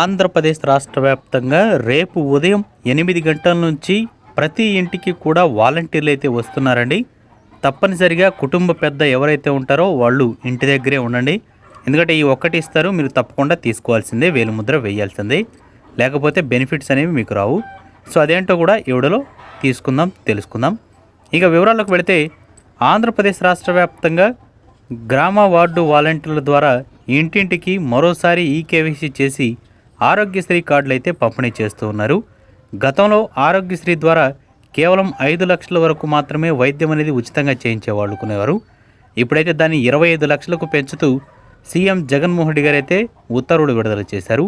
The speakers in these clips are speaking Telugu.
ఆంధ్రప్రదేశ్ రాష్ట్ర వ్యాప్తంగా రేపు ఉదయం ఎనిమిది గంటల నుంచి ప్రతి ఇంటికి కూడా వాలంటీర్లు అయితే వస్తున్నారండి. తప్పనిసరిగా కుటుంబ పెద్ద ఎవరైతే ఉంటారో వాళ్ళు ఇంటి దగ్గరే ఉండండి. ఎందుకంటే ఈ ఒక్కటి ఇస్తారు మీరు తప్పకుండా తీసుకోవాల్సిందే వేలుముద్ర వేయాల్సిందే. లేకపోతే బెనిఫిట్స్ అనేవి మీకు రావు. సో అదేంటో కూడా ఎవడలో తీసుకుందాం తెలుసుకుందాం. ఇక వివరాలకు వెళితే ఆంధ్రప్రదేశ్ రాష్ట్ర వ్యాప్తంగా గ్రామ వార్డు వాలంటీర్ల ద్వారా ఇంటింటికి మరోసారి ఈకేవైసీ చేసి ఆరోగ్యశ్రీ కార్డులు అయితే పంపిణీ చేస్తూ ఉన్నారు. గతంలో ఆరోగ్యశ్రీ ద్వారా కేవలం ఐదు లక్షల వరకు మాత్రమే వైద్యం అనేది ఉచితంగా చేయించేవాళ్ళు కొనేవారు. ఇప్పుడైతే దాన్ని ఇరవై ఐదు లక్షలకు పెంచుతూ సీఎం జగన్మోహన్ రెడ్డి గారు అయితే ఉత్తర్వులు విడుదల చేశారు.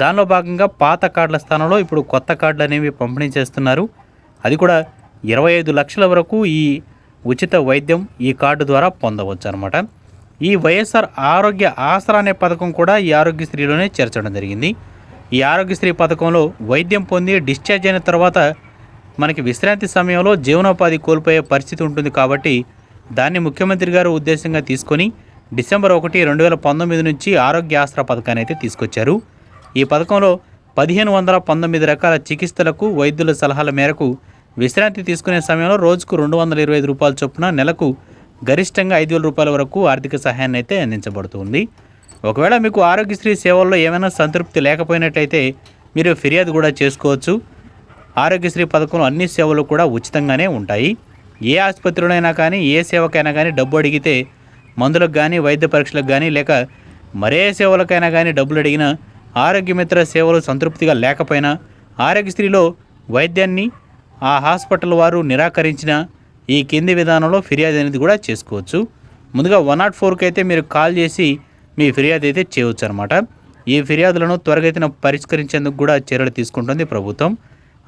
దానిలో భాగంగా పాత కార్డుల స్థానంలో ఇప్పుడు కొత్త కార్డులు అనేవి పంపిణీ చేస్తున్నారు. అది కూడా ఇరవై ఐదు లక్షల వరకు ఈ ఉచిత వైద్యం ఈ కార్డు ద్వారా పొందవచ్చు అనమాట ఈ వైఎస్ఆర్ ఆరోగ్య ఆసరా అనే పథకం కూడా ఈ ఆరోగ్యశ్రీలోనే చేర్చడం జరిగింది. ఈ ఆరోగ్యశ్రీ పథకంలో వైద్యం పొంది డిశ్చార్జ్ అయిన తర్వాత మనకి విశ్రాంతి సమయంలో జీవనోపాధి కోల్పోయే పరిస్థితి ఉంటుంది కాబట్టి దాన్ని ముఖ్యమంత్రి గారు ఉద్దేశంగా తీసుకొని డిసెంబర్ ఒకటి రెండు వేల పంతొమ్మిది నుంచి ఆరోగ్య ఆసరా పథకాన్ని అయితే తీసుకొచ్చారు. ఈ పథకంలో పదిహేను వందల పంతొమ్మిది రకాల చికిత్సలకు వైద్యుల సలహాల మేరకు విశ్రాంతి తీసుకునే సమయంలో రోజుకు రెండు వందల ఇరవై ఐదు రూపాయల చొప్పున నెలకు గరిష్టంగా ఐదు వేల రూపాయల వరకు ఆర్థిక సహాయాన్ని అయితే అందించబడుతుంది ఒకవేళ మీకు ఆరోగ్యశ్రీ సేవల్లో ఏమైనా సంతృప్తి లేకపోయినట్లయితే మీరు ఫిర్యాదు కూడా చేసుకోవచ్చు. ఆరోగ్యశ్రీ పథకంలో అన్ని సేవలు కూడా ఉచితంగానే ఉంటాయి. ఏ ఆసుపత్రిలోనైనా కానీ ఏ సేవకైనా కానీ డబ్బు అడిగితే మందులకు కానీ వైద్య పరీక్షలకు కానీ లేక మరే సేవలకైనా కానీ డబ్బులు అడిగినా ఆరోగ్యమిత్ర సేవలు సంతృప్తిగా లేకపోయినా ఆరోగ్యశ్రీలో వైద్యాన్ని ఆ హాస్పిటల్ వారు నిరాకరించిన ఈ కింది విధానంలో ఫిర్యాదు అనేది కూడా చేసుకోవచ్చు. ముందుగా వన్ నాట్ ఫోర్కి అయితే మీరు కాల్ చేసి మీ ఫిర్యాదు అయితే చేయవచ్చు అనమాట ఈ ఫిర్యాదులను త్వరగతిన పరిష్కరించేందుకు కూడా చర్యలు తీసుకుంటుంది ప్రభుత్వం.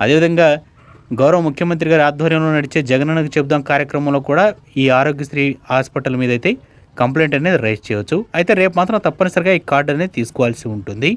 అదేవిధంగా గౌరవ ముఖ్యమంత్రి గారి ఆధ్వర్యంలో నడిచే జగనన్నకు చెబుదాం కార్యక్రమంలో కూడా ఈ ఆరోగ్యశ్రీ హాస్పిటల్ మీద అయితే కంప్లైంట్ అనేది రైజ్ చేయవచ్చు. అయితే రేపు మాత్రం తప్పనిసరిగా ఈ కార్డు అనేది తీసుకోవాల్సి ఉంటుంది.